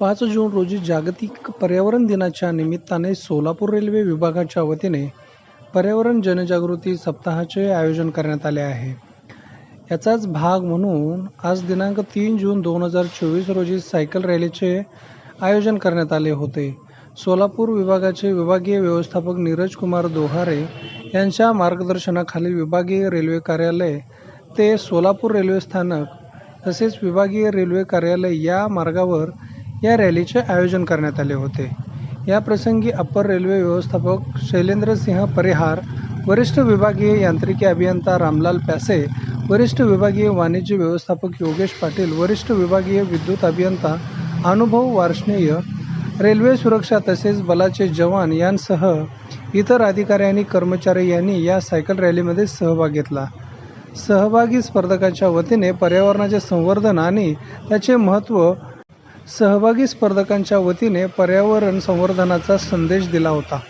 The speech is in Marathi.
पाच जून रोजी जागतिक पर्यावरण दिनाच्या निमित्ताने सोलापूर रेल्वे विभागाच्या वतीने पर्यावरण जनजागृती सप्ताहाचे आयोजन करण्यात आले आहे. याचाच भाग म्हणून आज दिनांक तीन जून दोन हजार चोवीस रोजी सायकल रॅलीचे आयोजन करण्यात आले होते. सोलापूर विभागाचे विभागीय व्यवस्थापक नीरज कुमार दोहारे यांच्या मार्गदर्शनाखाली विभागीय रेल्वे कार्यालय ते सोलापूर रेल्वे स्थानक तसेच विभागीय रेल्वे कार्यालय या मार्गावर या रॅलीचे आयोजन करण्यात आले होते. या प्रसंगी अप्पर रेल्वे व्यवस्थापक शैलेंद्रसिंह परिहार वरिष्ठ विभागीय यांत्रिकी अभियंता रामलाल प्यासे वरिष्ठ विभागीय वाणिज्य व्यवस्थापक योगेश पाटील वरिष्ठ विभागीय विद्युत अभियंता अनुभव वार्ष्णेय रेल्वे सुरक्षा तसेच बलाचे जवान यांसह इतर अधिकारी आणि कर्मचारी यांनी या सायकल रॅलीमध्ये सहभाग घेतला. सहभागी स्पर्धकाच्या वतीने पर्यावरणाचे संवर्धन आणि त्याचे महत्त्व सहभागी स्पर्धकांच्या वतीने पर्यावरण संवर्धनाचा संदेश दिला होता.